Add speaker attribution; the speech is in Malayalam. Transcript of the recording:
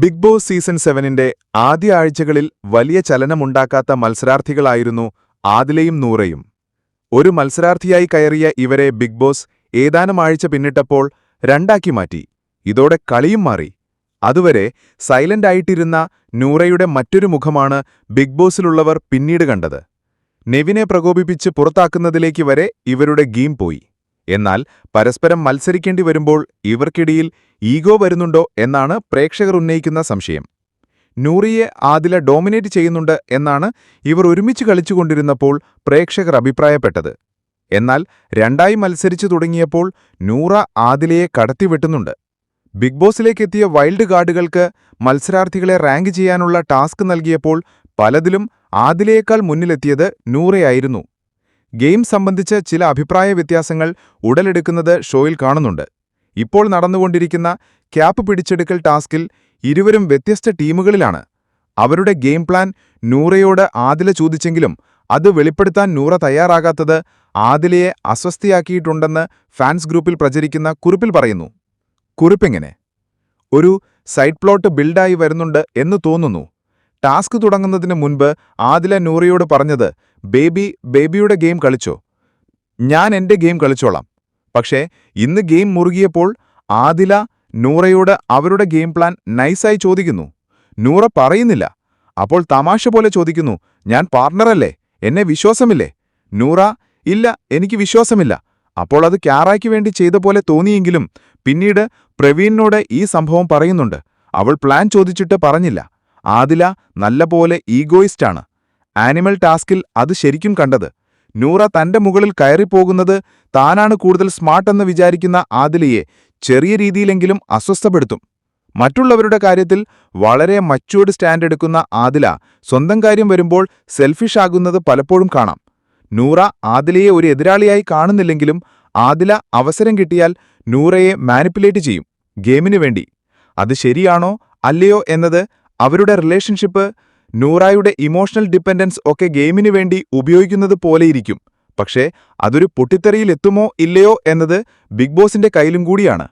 Speaker 1: ബിഗ് ബോസ് സീസൺ സെവനിന്റെ ആദ്യ ആഴ്ചകളിൽ വലിയ ചലനമുണ്ടാക്കാത്ത മത്സരാർത്ഥികളായിരുന്നു ആദിലയും നൂറയും. ഒരു മത്സരാർത്ഥിയായി കയറിയ ഇവരെ ബിഗ് ബോസ് ഏതാനും ആഴ്ച പിന്നിട്ടപ്പോൾ രണ്ടാക്കി മാറ്റി. ഇതോടെ കളിയും മാറി. അതുവരെ സൈലന്റ് ആയിട്ടിരുന്ന നൂറയുടെ മറ്റൊരു മുഖമാണ് ബിഗ് ബോസിലുള്ളവർ പിന്നീട് കണ്ടത്. നെവിനെ പ്രകോപിപ്പിച്ച് പുറത്താക്കുന്നതിലേക്ക് വരെ ഇവരുടെ ഗെയിം പോയി. എന്നാൽ പരസ്പരം മത്സരിക്കേണ്ടി വരുമ്പോൾ ഇവർക്കിടയിൽ ഈഗോ വരുന്നുണ്ടോ എന്നാണ് പ്രേക്ഷകർ ഉന്നയിക്കുന്ന സംശയം. നൂറിയെ ആദില ഡോമിനേറ്റ് ചെയ്യുന്നുണ്ട് എന്നാണ് ഇവർ ഒരുമിച്ച് കളിച്ചുകൊണ്ടിരുന്നപ്പോൾ പ്രേക്ഷകർ അഭിപ്രായപ്പെട്ടത്. എന്നാൽ രണ്ടായി മത്സരിച്ചു തുടങ്ങിയപ്പോൾ നൂറ ആദിലയെ കടത്തിവെട്ടുന്നുണ്ട്. ബിഗ് ബോസിലേക്കെത്തിയ വൈൽഡ് ഗാർഡുകൾക്ക് മത്സരാർത്ഥികളെ റാങ്ക് ചെയ്യാനുള്ള ടാസ്ക് നൽകിയപ്പോൾ പലതിലും ആദിലയേക്കാൾ മുന്നിലെത്തിയത് നൂറയായിരുന്നു. ഗെയിം സംബന്ധിച്ച് ചില അഭിപ്രായ വ്യത്യാസങ്ങൾ ഉടലെടുക്കുന്നത് ഷോയിൽ കാണുന്നുണ്ട്. ഇപ്പോൾ നടന്നുകൊണ്ടിരിക്കുന്ന ക്യാപ്പ് പിടിച്ചെടുക്കൽ ടാസ്കിൽ ഇരുവരും വ്യത്യസ്ത ടീമുകളിലാണ്. അവരുടെ ഗെയിം പ്ലാൻ നൂറയോട് ആദില ചോദിച്ചെങ്കിലും അത് വെളിപ്പെടുത്താൻ നൂറ തയ്യാറാകാത്തത് ആദിലയെ അസ്വസ്ഥയാക്കിയിട്ടുണ്ടെന്ന് ഫാൻസ് ഗ്രൂപ്പിൽ പ്രചരിക്കുന്ന കുറിപ്പിൽ പറയുന്നു. കുറിപ്പെങ്ങനെ? ഒരു സൈഡ് പ്ലോട്ട് ബിൽഡായി വരുന്നുണ്ട് എന്ന് തോന്നുന്നു. ടാസ്ക് തുടങ്ങുന്നതിന് മുൻപ് ആദില നൂറയോട് പറഞ്ഞത് ബേബി ബേബിയുടെ ഗെയിം കളിച്ചോ. ഞാൻ എന്റെ ഗെയിം കളിച്ചോളാം. പക്ഷേ ഇന്ന് ഗെയിം മുറുകിയപ്പോൾ ആദില നൂറയോട് അവരുടെ ഗെയിം പ്ലാൻ നൈസായി ചോദിക്കുന്നു. നൂറ പറയുന്നില്ല. അപ്പോൾ തമാശ പോലെ ചോദിക്കുന്നു ഞാൻ പാർട്ണറല്ലേ? എന്നെ വിശ്വാസമില്ലേ? നൂറ ഇല്ല എനിക്ക് വിശ്വാസമില്ല. അപ്പോൾ അത് ക്യാറായ്ക്ക് വേണ്ടി ചെയ്ത പോലെ തോന്നിയെങ്കിലും പിന്നീട് പ്രവീണിനോട് ഈ സംഭവം പറയുന്നുണ്ട്. അവൾ പ്ലാൻ ചോദിച്ചിട്ട് പറഞ്ഞില്ല. ആദില നല്ലപോലെ ഈഗോയിസ്റ്റാണ്. ആനിമൽ ടാസ്കിൽ അത് ശരിക്കും കണ്ടത്. നൂറ തന്റെ മുകളിൽ കയറിപ്പോകുന്നത് താനാണ് കൂടുതൽ സ്മാർട്ടെന്ന് വിചാരിക്കുന്ന ആദിലയെ ചെറിയ രീതിയിലെങ്കിലും അസ്വസ്ഥപ്പെടുത്തും. മറ്റുള്ളവരുടെ കാര്യത്തിൽ വളരെ മച്ചുവേഡ് സ്റ്റാൻഡ് എടുക്കുന്ന ആദില സ്വന്തം കാര്യം വരുമ്പോൾ സെൽഫിഷ് ആകുന്നത് പലപ്പോഴും കാണാം. നൂറ ആദിലയെ ഒരു എതിരാളിയായി കാണുന്നില്ലെങ്കിലും ആദില അവസരം കിട്ടിയാൽ നൂറയെ മാനിപ്പുലേറ്റ് ചെയ്യും. ഗെയിമിനു വേണ്ടി. അത് ശരിയാണോ അല്ലയോ എന്നത് അവരുടെ റിലേഷൻഷിപ്പ് നൂറായുടെ ഇമോഷണൽ ഡിപ്പെൻഡൻസ് ഒക്കെ ഗെയിമിന് വേണ്ടി ഉപയോഗിക്കുന്നത് പോലെയിരിക്കും. പക്ഷേ അതൊരു പൊട്ടിത്തെറിയിലെത്തുമോ ഇല്ലയോ എന്നത് ബിഗ് ബോസിന്റെ കയ്യിലും കൂടിയാണ്.